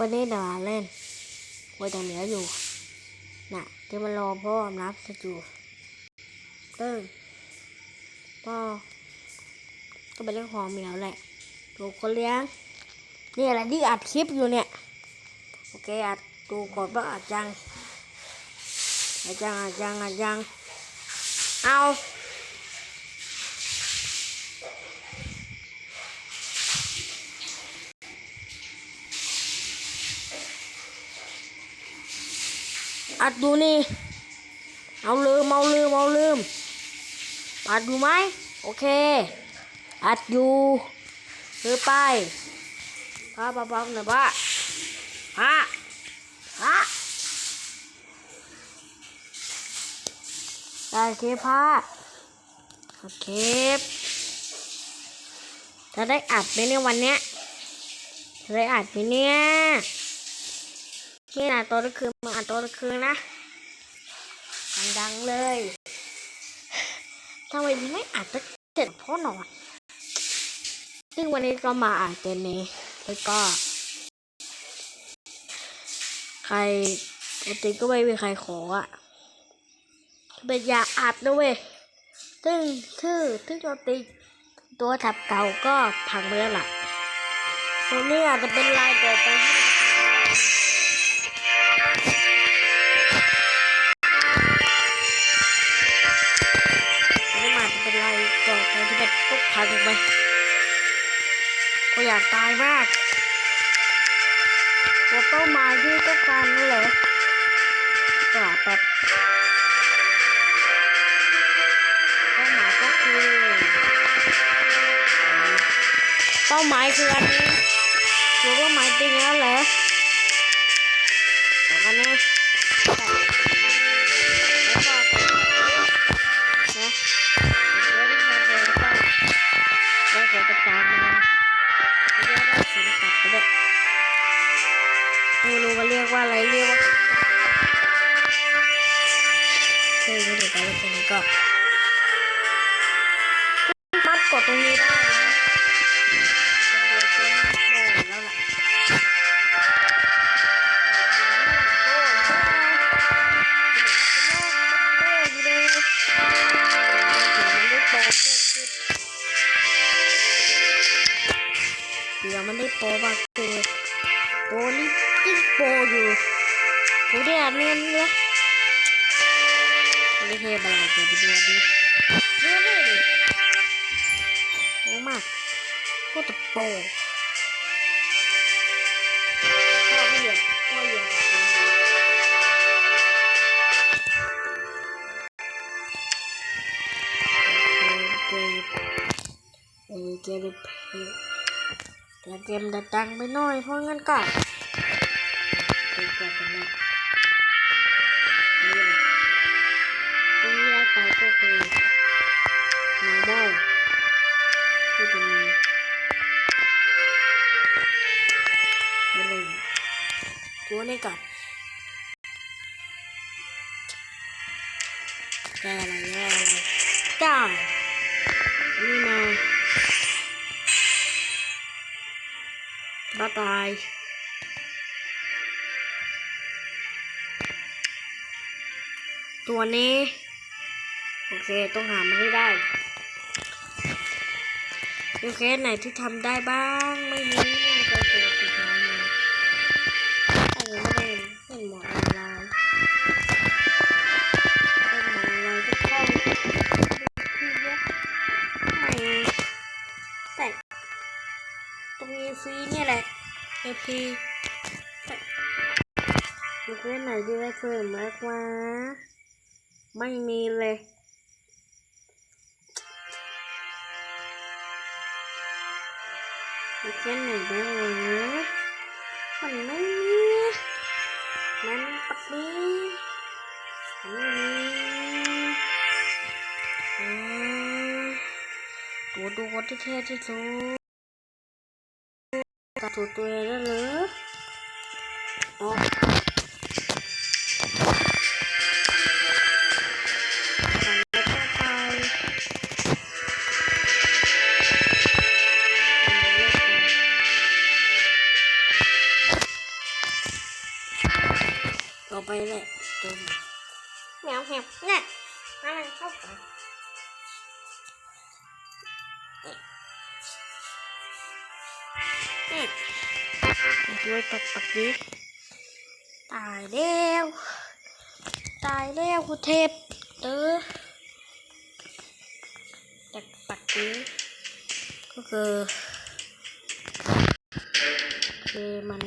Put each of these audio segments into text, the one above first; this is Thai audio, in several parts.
วันนี้เดี๋ยวเล่นวันจะเหลืออยู่ น่ะที่มันรอพ่อนับสจูตึ้งพ่อก็เป็นเรื่องของเหมียวแหละถูคนเลี้ยง นี่อะไรที่อัดคลิปอยู่เนี่ย โอเคอัดดูก่อนว่าอัดยังอัดยังอัดยังอัดยัง เอา อัดดูนี่ เอาลืมเอาลืมเอาลืม อัดอยู่ไหมโอเค อัดอยู่หรือไปป้าป้าป้าหน่อยป้าป้าป้าได้เคป้าโอเคจะได้อัดไหมในยวันเนี้ยจะได้อัดไหมเนี่ย นี่นะตัวตะคืนมาอ่านตัวตะคืนนะดังๆเลยทำไมไม่อ่านตั้งเจ็ดพ่อนอนซึ่งวันนี้ก็มาอ่านเต็นนี้แล้วก็ ใครปกติก็ไม่มีใครขออะเป็นยาอัดนะเว้ยซึ่งชื่อที่โจติตัวถับเก่าก็พังไปแล้วล่ะตรงนี้อาจจะเป็นลายต่อไปที่ เป็นปุ๊บพันไปก็อยากตายมากว่าเป้าหมายที่ต้องการนั่นเหรอก็แบบเป้าหมายก็คือ เป้าหมายคืออันนี้คือเป้าหมายจริงแล้วเหรอสองอันนี้ กันแโตรโปรพ่อไม่เหยียบพ่อเหยียบเกมเออเพย์แต่เกมจะดังไปหน่อยเพราะงั้นก็ไปกดกันนะนี่แหละตรงนี้ไปก็คือ ตัวนี้กับแกอะไรแกอะไรจ้านี่มาบ้าตายตัวนี้ โอเค ต้องหามาให้ได้โอเคไหนที่ทำได้บ้าง ไม่มี เอพีดูเพื่นไหนที่ได้เพิ่มมากกว่าไม่มีเลยดูเพื่นไหนบ้างวะมันไม่มีมันปัดนี้ไม่มีอ่าตัวดูคนที่เท่ที่สุด ตัดตัวตัวเองได้เลยอ๋อ ปักดิตายแล้ว ตายแล้วคุณเทพเตอจากปักดิก็คือคือมัน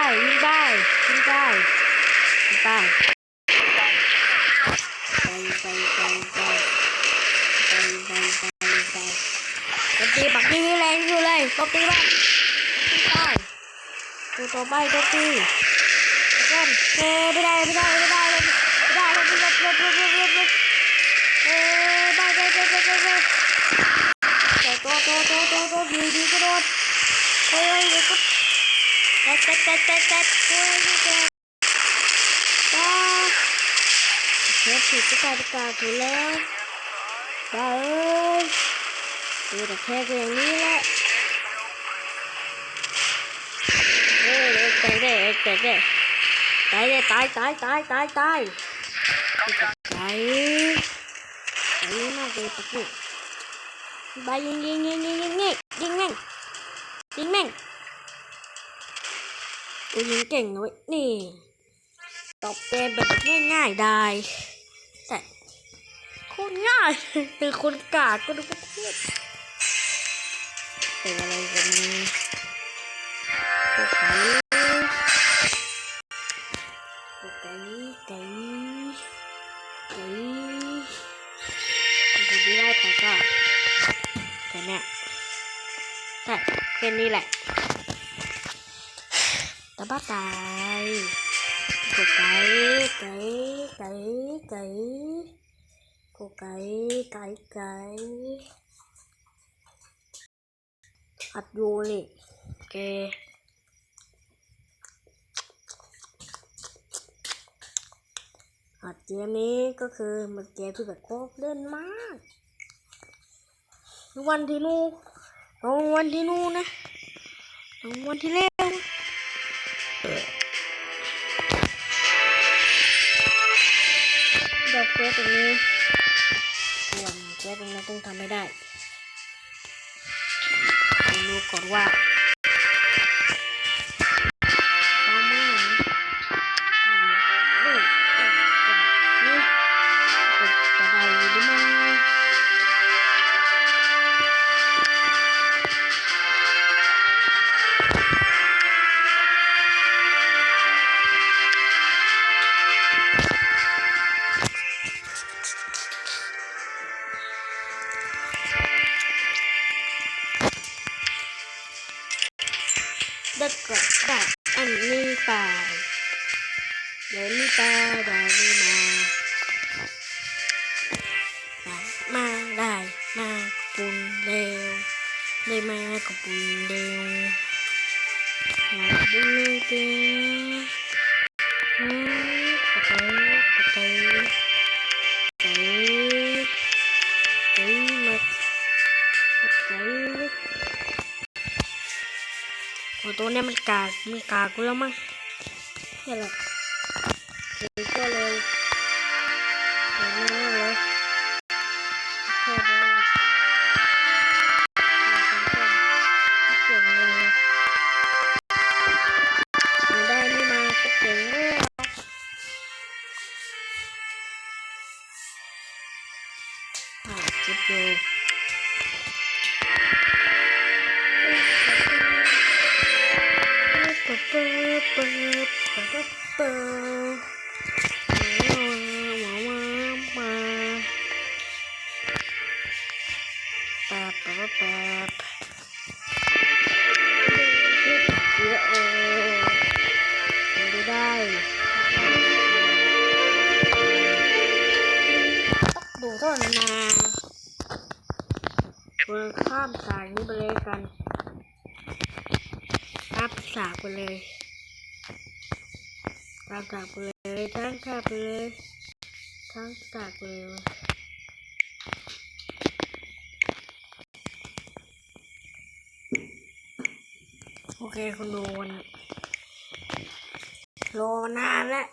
ได้ยิงได้ยิงได้ยิงได้ไปไปไปไปไปไปไปไปตบตีปักนี้แรงอยู่เลยตบตีบ้างตบตีได้ตัวต่อไปตบตีแล้วก็เฮ้ไม่ได้ไม่ได้ไม่ได้ไม่ได้ไม่ได้ลบลบลบลบลบลบเอ้ไปไปไปไปไปไปแต่ตัวตัวตัวตัวตัวดีดีกระโดดเฮ้ยเดี๋ยวก็ Kaç kaç kaç kaç kaç. Chết thì chúng ta chúng ta thủ lên Bà ơi Tôi đã theo cái này đấy Tới đây, tới đây Tới đây, tới, tới, tới, tới, tới Đấy Đấy nó về tập vụ Bay nhanh nhanh nhanh nhanh nhanh nhanh Nhanh nhanh Nhanh nhanh กูยิงเก่งนะเว้ยนี่ตบเกมแบบง่ายๆได้ แต่คุณง่ายคือคุณกาดก็ดูประเทศเป็นอะไรกันนี่พวกนี้พวกไก่นี้ไก่ไก่นี้มันได้แต่ก็แค่นี้ใช่แค่นี้แหละ ตะบ้าตายกดไก่ไก่ไก่ไก่กดไก่ไก่ไก่อัดยูเลยแกอัดเกมนี้ก็คือมันเกมที่แบบโคตรเล่นมากวันที่นู่นวันที่นู่นนะวันที่เร็ว ดอกเควสตรงนี้ส่วนเควสตรงนี้ต้องทำไม่ได้ดูก่อนว่า นเร็วได้มากับปุนเร็วมากับปุนเร็วเด้อืมกระเตยกระเตยเตยเตยมากระเตยโอ้ตัวเนี้ยมันกากมันกากกูแล้วมั้งนี่แหละะปะปะเยอะเออดูได้ต้องดูเท่านั้นนะเราข้ามสายนี้ไปเลยกันอัพสากไปเลยตามจากไปเลย ทั้งจากไปเลย ทั้งจากไปเลย โอ เคคุณดูวันรอนานแล้ว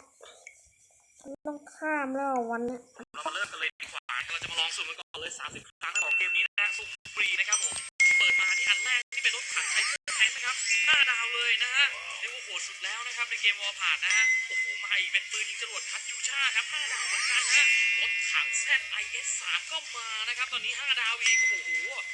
ต้องข้ามแล้ววันนี้เรามาเริ่มกันเลยดีกว่าเราจะมาลองสุ่มกันก่อนเลย 30 ครั้งของเกมนี้นะฮะสุ่มฟรีนะครับผมเปิดมาที่อันแรกที่เป็นรถถังไทยแทงนะครับ5ดาวเลยนะฮะเรียกว่าโหดสุดแล้วนะครับในเกมวอลผ่านนะฮะโอ้โหมาอีกเป็นปืนยิงจรวดคัตยูชาครับ5ดาวเหมือนกันนะฮะรถถัง ZIS 3ก็มานะครับตอนนี้ 5 ดาวอีกโอ้โห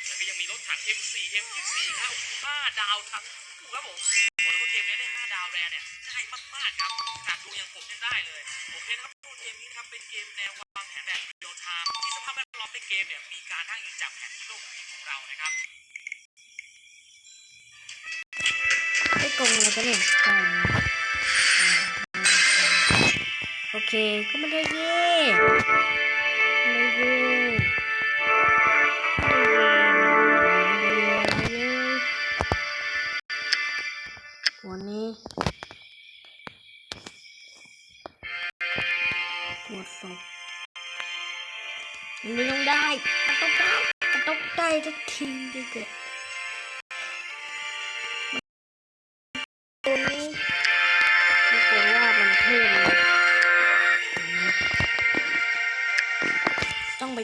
แล้วก็ยังมีรถถัง M4 M24 นะโอ้โห5ดาวทั้ง คู่ครับผมบอกเลยว่าเกมนี้ได้ 5 ดาวแรเนี่ยง่ายมากๆครับขาดดูอย่างผมยังได้เลยโอเคนะครับทุกคนเกมนี้ครับเป็นเกมแนววางแผนแบบเรียลไทม์ที่สภาพแวดล้อมในเกมเนี่ยมีการอ้างอิงจากแผนที่โลกของเรานะครับไม่โกงอะไรกันเนี่ยใช่โอเคก็ไม่ได้เย่ไม่ได้เย่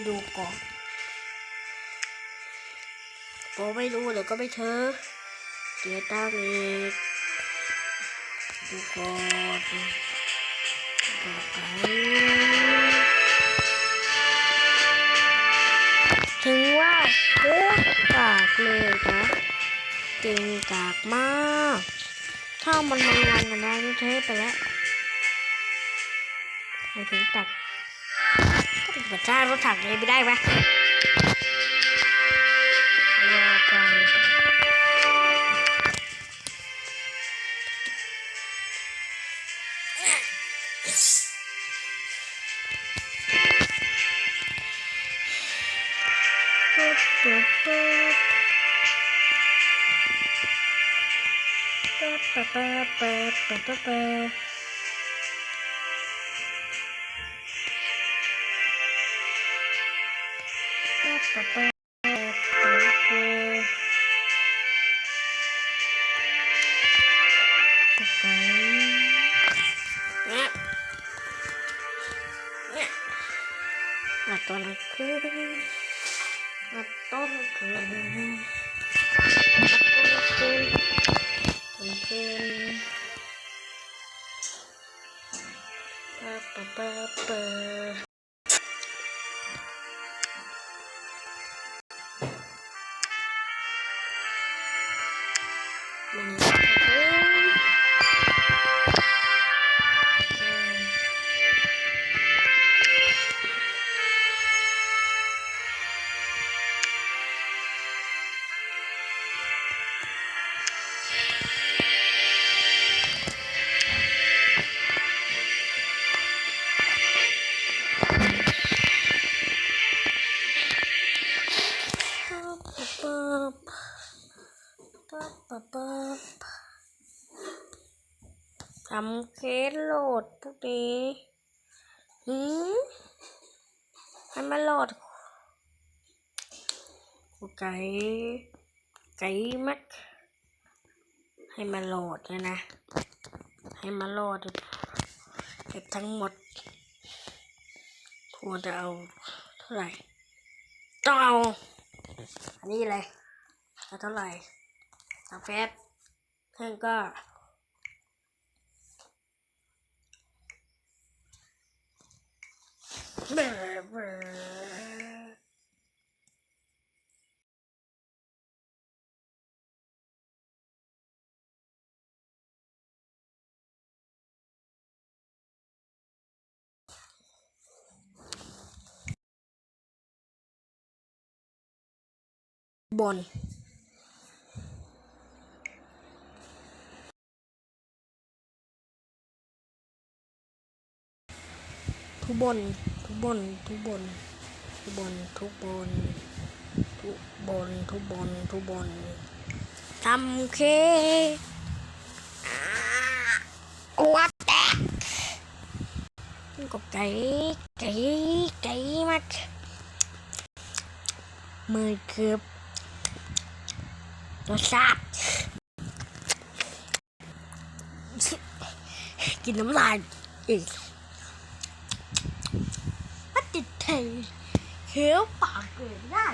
ดูก่อนพอไม่ดูเดี๋ยวก็ไม่เธอเสียตังค์อีกดูก่อนดูไปถึงว่าโคตรกากเลยนะเก่งกากมาก ถ้ามันมางานกันได้นี่เทไปแล้วไปถึงตัด เหมือนสร้างรถถังเลยไปได้ไหมปะปะปะปะปะ Motor kuning, motor kuning, motor kuning, pa pa pa pa. เคสโหลดพวกนี้หืมให้มาโหลดกูไก่ไก่มัก ให้มาโหลดนี่ยนะ ให้มาโหลดเก็บทั้งหมดควรจะเอาเท่าไหร่ ต้องเอา อันนี้เลยเอาเท่าไหร่สามเฟสเพื่อนก็ บอลทุบอล บนทุบนทุบนทุบนทุบนทุบนทุบนทำเคหัวแตกก็ไก่ไก่ไก่มากมือคือบรสชาติกินน้ำลายอีก เทเคี้ยวปากเกิดได้